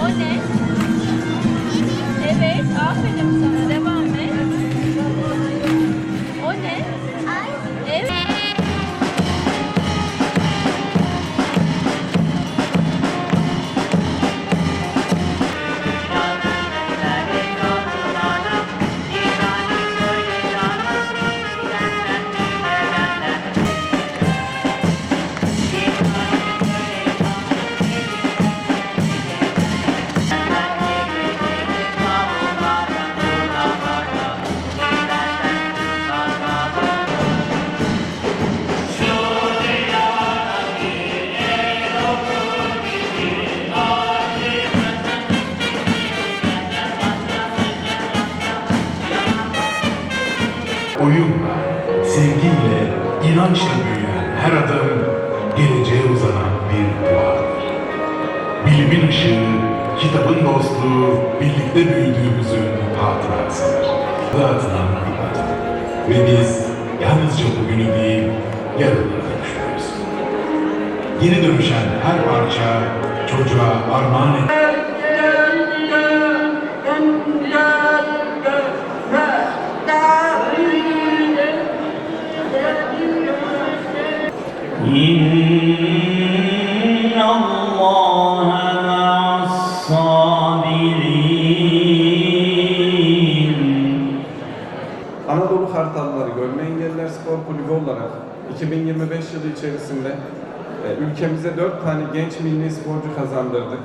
O ne? Evet, aferin sana. Oyunla, sevgiyle, inançla büyüyen her adım geleceğe uzanan bir duadır. Bilimin ışığı, kitabın dostluğu, birlikte büyüdüğümüzün hatırasıdır. Bir adım. Ve biz yalnızca bugünü değil, yarını konuşuyoruz. Yeni dönüşen her parça çocuğa armağan et. Anadolu Kartalları Görme Engelliler Spor Kulübü olarak 2025 yılı içerisinde e, ülkemize 4 tane genç milli sporcu kazandırdık.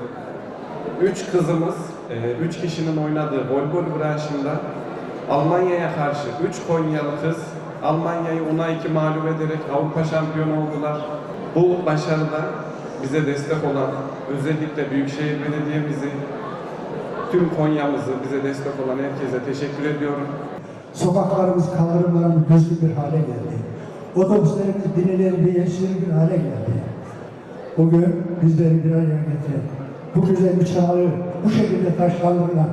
3 kızımız, 3 kişinin oynadığı voleybol branşında Almanya'ya karşı 3 Konyalı kız Almanya'yı 10'a 2 mağlup ederek Avrupa şampiyonu oldular. Bu başarıda bize destek olan özellikle Büyükşehir Belediye'mizi, tüm Konya'mızı bize destek olan herkese teşekkür ediyorum. Sokaklarımız, kaldırımlarımız düzgün bir hale geldi. Otobüslerimiz binilir bir yaşlı bir hale geldi. Bugün bizleri bir araya getiren, bu güzel bir çağrı bu şekilde taşlandırılan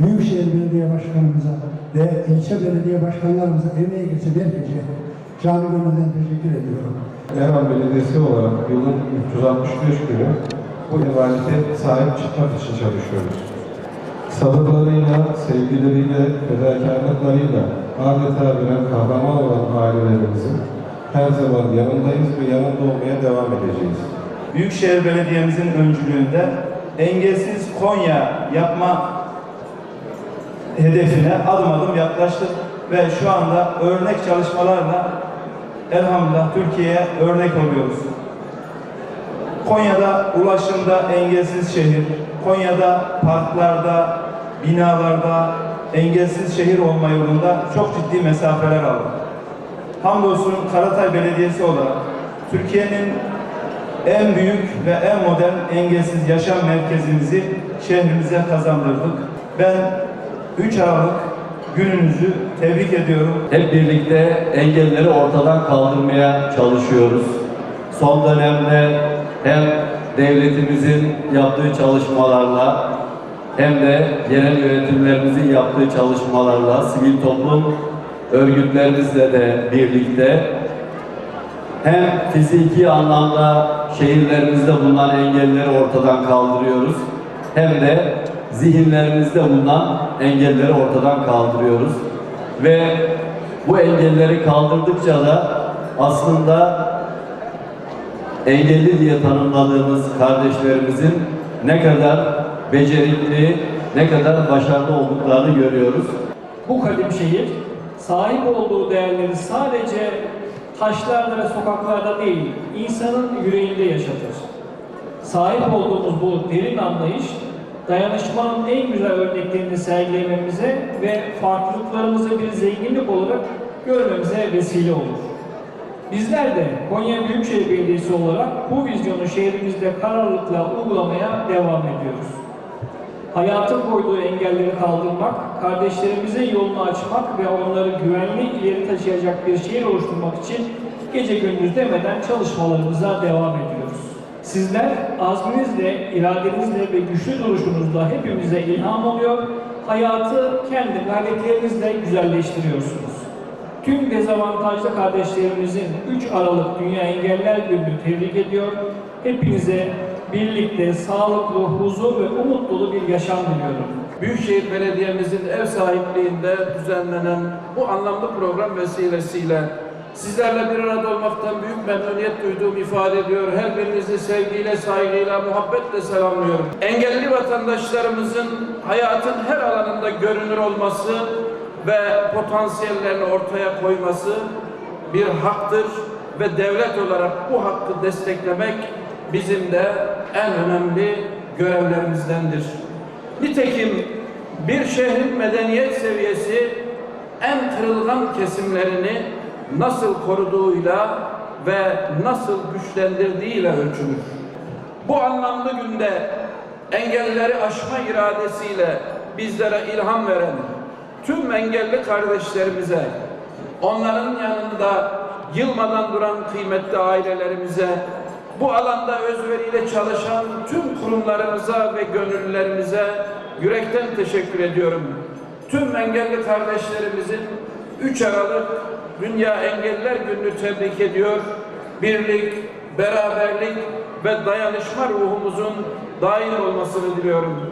Büyükşehir Belediye Başkanımıza ve ilçe belediye başkanlarımıza emeği geçen herkese canı gönülden teşekkür ediyorum. Erman Belediyesi olarak yılın 365 günü bu emanete sahip çıkmak için çalışıyoruz. Sabırlarıyla, sevgileriyle, fedakarlıklarıyla adeta birer kahraman olan ailelerimizin her zaman yanındayız ve yanında olmaya devam edeceğiz. Büyükşehir Belediye'mizin öncülüğünde engelsiz Konya yapma hedefine adım adım yaklaştık ve şu anda örnek çalışmalarla elhamdülillah Türkiye'ye örnek oluyoruz. Konya'da ulaşımda engelsiz şehir, Konya'da parklarda, binalarda engelsiz şehir olma yolunda çok ciddi mesafeler aldık. Hamdolsun Karatay Belediyesi olarak Türkiye'nin en büyük ve en modern engelsiz yaşam merkezimizi şehrimize kazandırdık. Ben 3 Aralık gününüzü tebrik ediyorum. Hep birlikte engelleri ortadan kaldırmaya çalışıyoruz. Son dönemde hem devletimizin yaptığı çalışmalarla hem de yerel yönetimlerimizin yaptığı çalışmalarla sivil toplum örgütlerimizle de birlikte hem fiziki anlamda şehirlerimizde bulunan engelleri ortadan kaldırıyoruz hem de zihinlerimizde bulunan engelleri ortadan kaldırıyoruz. Ve bu engelleri kaldırdıkça da aslında engelli diye tanımladığımız kardeşlerimizin ne kadar becerikli, ne kadar başarılı olduklarını görüyoruz. bu kadim şehir sahip olduğu değerleri sadece taşlarda ve sokaklarda değil, insanın yüreğinde yaşatır. Sahip olduğumuz bu derin anlayış, dayanışmanın en güzel örneklerini sergilememize ve farklılıklarımızı bir zenginlik olarak görmemize vesile olur. Bizler de Konya Büyükşehir Belediyesi olarak bu vizyonu şehrimizde kararlılıkla uygulamaya devam ediyoruz hayatın koyduğu engelleri kaldırmak, kardeşlerimizin yolunu açmak ve onları güvenli ileri taşıyacak bir şehir oluşturmak için gece gündüz demeden çalışmalarımıza devam ediyoruz. Sizler azminizle, iradenizle ve güçlü duruşunuzla hepimize ilham oluyor, hayatı kendi gayretlerinizle güzelleştiriyorsunuz. Tüm dezavantajlı kardeşlerimizin 3 Aralık Dünya Engeller Günü'nü tebrik ediyor. Hepinize birlikte sağlıklı, huzur ve umut dolu bir yaşam diliyorum. Büyükşehir Belediye'mizin ev sahipliğinde düzenlenen bu anlamlı program vesilesiyle sizlerle bir arada olmaktan büyük memnuniyet duyduğumu ifade ediyor. Her birinizi sevgiyle, saygıyla, muhabbetle selamlıyorum. Engelli vatandaşlarımızın hayatın her alanında görünür olması ve potansiyellerini ortaya koyması bir haktır ve devlet olarak bu hakkı desteklemek bizim de en önemli görevlerimizdendir. Nitekim bir şehrin medeniyet seviyesi en kırılgan kesimlerini nasıl koruduğuyla ve nasıl güçlendirdiğiyle ölçülür. Bu anlamlı günde engelleri aşma iradesiyle bizlere ilham veren tüm engelli kardeşlerimize onların yanında yılmadan duran kıymetli ailelerimize, bu alanda özveriyle çalışan tüm kurumlarımıza ve gönüllülerimize yürekten teşekkür ediyorum. Tüm engelli kardeşlerimizin 3 Aralık Dünya Engelliler Günü'nü tebrik ediyor. Birlik, beraberlik ve dayanışma ruhumuzun daim olmasını diliyorum.